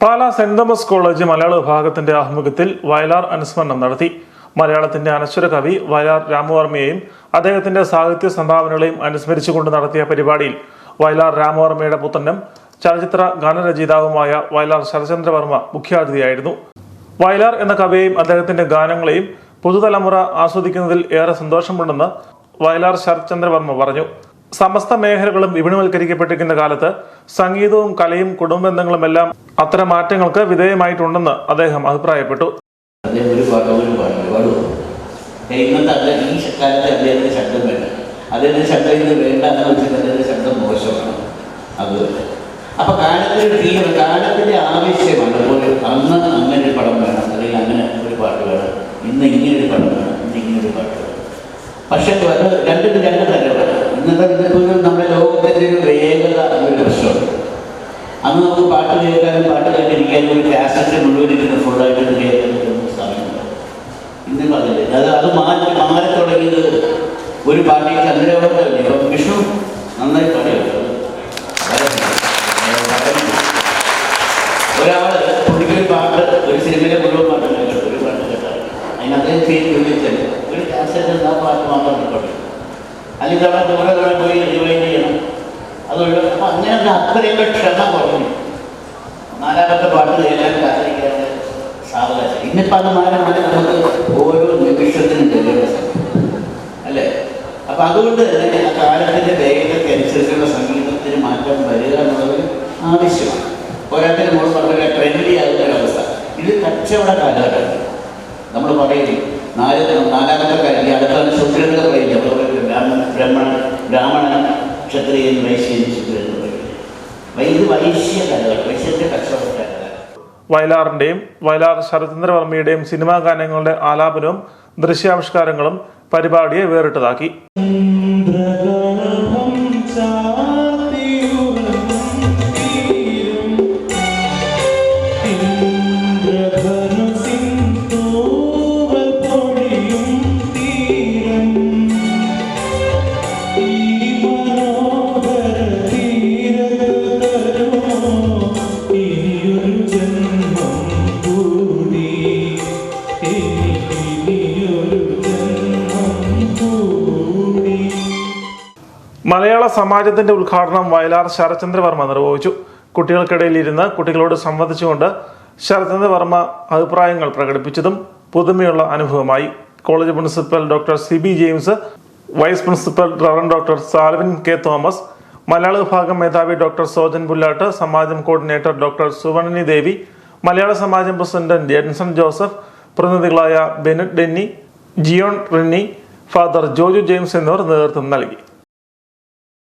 Pala saint Thomas college മലയാള വിഭാഗത്തിന്റെ ആഭിമുഖ്യത്തിൽ വയലാർ അനുസ്മരണം നടത്തി. മലയാളത്തിന്റെ അനശ്വര കവി വയലാർ രാമവർമ്മയെയും അദ്ദേഹത്തിന്റെ സാഹിത്യ സംഭാവനകളെയും അനുസ്മരിച്ചുകൊണ്ട് നടത്തിയ പരിപാടിയിൽ വയലാർ രാമവർമ്മയുടെ പുത്രനും ചലച്ചിത്ര ഗാനരചയിതാവുമായ വയലാർ ശരചന്ദ്രവർമ്മ മുഖ്യാതിഥിയായിരുന്നു. വയലാർ എന്ന കവിയെയും അദ്ദേഹത്തിന്റെ ഗാനങ്ങളെയും പുതുതലമുറ ആസ്വദിക്കുന്നതിൽ ഏറെ സന്തോഷമുണ്ടെന്ന് വയലാർ ശരത്ചന്ദ്രവർമ്മ പറഞ്ഞു. സമസ്ത മേഖലകളും വിപണിവൽക്കരിക്കപ്പെട്ടിരിക്കുന്ന കാലത്ത് സംഗീതവും കലയും കുടുംബബന്ധങ്ങളും എല്ലാം അത്തരം മാറ്റങ്ങൾക്ക് വിധേയമായിട്ടുണ്ടെന്ന് അദ്ദേഹം അഭിപ്രായപ്പെട്ടു. ഇന്നത്തെ ഈ കാലത്ത് അദ്ദേഹത്തിന്റെ ശബ്ദം വേണ്ട. വേണ്ട എന്ന് വെച്ചിട്ട് ശബ്ദം മോശമാണ്. അതുപോലെ. അപ്പൊ കാലത്തിന്റെ ഒരു തീവ്ര കാലത്തിന്റെ ആവശ്യമാണ്. അതുപോലെ അന്ന് അങ്ങനെ ഒരു പടം വേണം അല്ലെങ്കിൽ അങ്ങനെ ഒരു പാട്ട് വേണം ഇന്ന് ഇങ്ങനെ ഒരു പടം വേണം ഇന്ന് ഇങ്ങനെ ഒരു പാട്ട് വേണം പക്ഷെ അത് രണ്ടിനും രണ്ട് ഇന്നിപ്പോൾ നമ്മുടെ ലോകത്തിന്റെ ഒരു വേഗത ഒരു പ്രശ്നമുണ്ട്. അന്ന് നമുക്ക് പാട്ട് കേൾക്കാനും പാട്ട് കേട്ടിരിക്കാനും ഒരു കാസറ്റ് മുഴുവൻ ഇരുന്ന് ഫുള്ളായിട്ട് കേൾക്കാൻ സമയമുണ്ട്. ഇന്ന് പറഞ്ഞില്ല അത് അത് മാറ്റി മാറി തുടങ്ങിയത് ഒരു പാട്ടി ചന്ദ്രവർമ്മല്ലേ ഇപ്പം വിഷ്ണു നന്നായി പാടിയാണ് ഒരാൾ പുള്ളിക്കൊരു പാട്ട് ഒരു സിനിമയിലെ മുഴുവൻ പാട്ട് കേട്ടു ഒരു പാട്ട് കേട്ടാൽ അതിന് അദ്ദേഹം ചെയ്ത് ചോദിച്ചാൽ ഒരു കാസറ്റ് ആ പാട്ട് മാത്രം റെക്കോർഡ് ചെയ്യും അല്ലെങ്കിൽ അവിടെ ദൂരെ ദൂരെ പോയി റിവൈൻഡ് ചെയ്യണം അതുകൊണ്ട് അപ്പം അങ്ങനെയൊക്കെ അത്രയൊക്കെ ക്ഷമ കുറഞ്ഞു. നാലാമത്തെ പാട്ട് കേൾക്കാൻ കാത്തിരിക്കാൻ സാവകാശം. ഇന്നിപ്പോൾ അത് മാറി നമുക്ക് ഓരോ നിമിഷത്തിനും അല്ലേ? അപ്പം അതുകൊണ്ട് തന്നെ ആ കാലത്തിന്റെ വേഗതയ്ക്ക് അനുസരിച്ചുള്ള സംഗീതത്തിന് മാറ്റം വരിക എന്നുള്ളത് ആവശ്യമാണ്. പോരാത്തിന് നമ്മൾ പറഞ്ഞ ട്രെൻഡി ആകുന്ന ഒരവസ്ഥ ഇത് കച്ചവട കാലഘട്ടം നമ്മൾ പറയും നാല് നാലാമത്തെ കാര്യം അടുത്ത ശുദ്രങ്ങൾ പറയില്ല ബ്രാഹ്മണ ബ്രഹ്മണ ബ്രാഹ്മണൻ ക്ഷത്രിയൻ വൈശ്യൻ ശുദ്രൻ എന്ന് പറയില്ല വൈ- ഇത് വൈശ്യ കാലഘട്ടം വൈശ്യത്തെ കച്ചവട വയലാറിന്റെയും വയലാർ ശരചന്ദ്രവർമ്മയുടെയും സിനിമാ ഗാനങ്ങളുടെ ആലാപനവും ദൃശ്യാവിഷ്കാരങ്ങളും പരിപാടിയെ വേറിട്ടതാക്കി. മലയാള സമാജത്തിന്റെ ഉദ്ഘാടനം വയലാർ ശരചന്ദ്രവർമ്മ നിർവഹിച്ചു. കുട്ടികൾക്കിടയിൽ ഇരുന്ന് കുട്ടികളോട് സംവദിച്ചുകൊണ്ട് ശരചന്ദ്രവർമ്മ അഭിപ്രായങ്ങൾ പ്രകടിപ്പിച്ചതും പുതുമയുള്ള അനുഭവമായി. College principal doctor C B James vice principal reverend doctor Salvin K Thomas മലയാള വിഭാഗം മേധാവി ഡോക്ടർ സോജൻ പുല്ലാട്ട് സമാജം കോർഡിനേറ്റർ ഡോക്ടർ സുവർണനി ദേവി മലയാള സമാജം president Jenson Joseph പ്രതിനിധികളായ Bennett Denny Jion Rinny father Joju James എന്നിവർ നേതൃത്വം നൽകി.